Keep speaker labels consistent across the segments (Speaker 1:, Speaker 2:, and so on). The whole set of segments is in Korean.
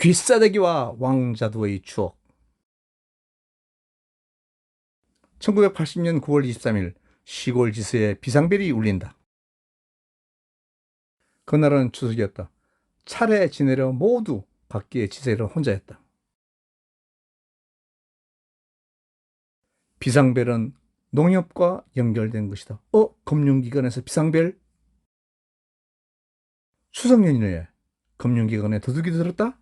Speaker 1: 귀싸대기와 왕자두의 추억 1980년 9월 23일 시골 지서에 비상벨이 울린다. 그날은 추석이었다. 차례 지내려 모두 각기의 지세를 혼자였다. 비상벨은 농협과 연결된 것이다. 어? 금융기관에서 비상벨? 추석 연휴에 금융기관에 도둑이 들었다?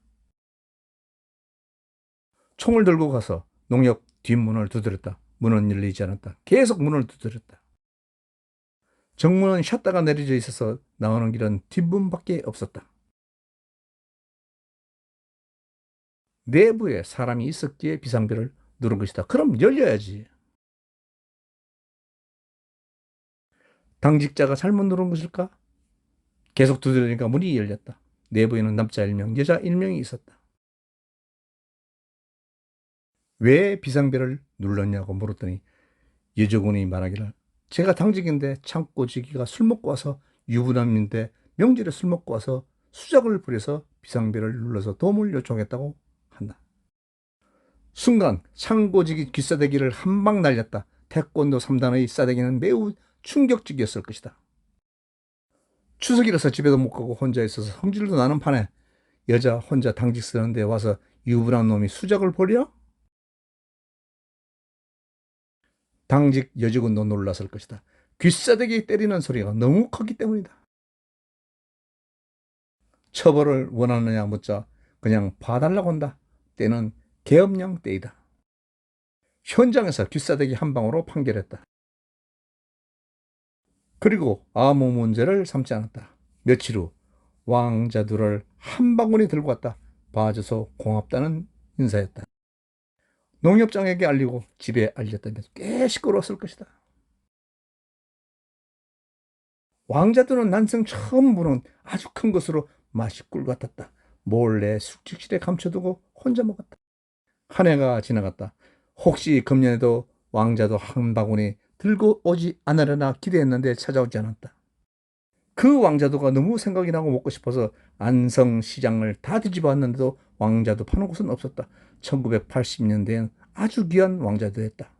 Speaker 1: 총을 들고 가서 농협 뒷문을 두드렸다. 문은 열리지 않았다. 계속 문을 두드렸다. 정문은 샷다가 내려져 있어서 나오는 길은 뒷문밖에 없었다. 내부에 사람이 있었기에 비상벨을 누른 것이다. 그럼 열려야지. 당직자가 잘못 누른 것일까? 계속 두드리니까 문이 열렸다. 내부에는 남자 1명, 여자 1명이 있었다. 왜 비상벨을 눌렀냐고 물었더니 여직원이 말하기를 제가 당직인데 창고지기가 술 먹고 와서 유부남인데 명절에 술 먹고 와서 수작을 부려서 비상벨을 눌러서 도움을 요청했다고 한다. 순간 창고지기 귀싸대기를 한 방 날렸다. 태권도 3단의 싸대기는 매우 충격적이었을 것이다. 추석이라서 집에도 못 가고 혼자 있어서 성질도 나는 판에 여자 혼자 당직 쓰는데 와서 유부남 놈이 수작을 벌여? 당직 여직원도 놀랐을 것이다. 귀싸대기 때리는 소리가 너무 컸기 때문이다. 처벌을 원하느냐 묻자 그냥 봐달라고 한다. 때는 계엄령 때이다. 현장에서 귀싸대기 한 방으로 판결했다. 그리고 아무 문제를 삼지 않았다. 며칠 후 왕자두를 한 바구니 들고 왔다. 봐줘서 고맙다는 인사였다. 농협장에게 알리고 집에 알렸다면 꽤 시끄러웠을 것이다. 왕자두는 난생 처음 보는 아주 큰 것으로 맛이 꿀 같았다. 몰래 숙직실에 감춰두고 혼자 먹었다. 한 해가 지나갔다. 혹시 금년에도 왕자도 한 바구니 들고 오지 않으려나 기대했는데 찾아오지 않았다. 그 왕자도가 너무 생각이 나고 먹고 싶어서 안성시장을 다 뒤집어 왔는데도 왕자도 파는 곳은 없었다. 1980년대엔 아주 귀한 왕자도였다.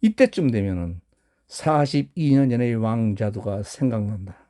Speaker 1: 이때쯤 되면은 42년 전의 왕자도가 생각난다.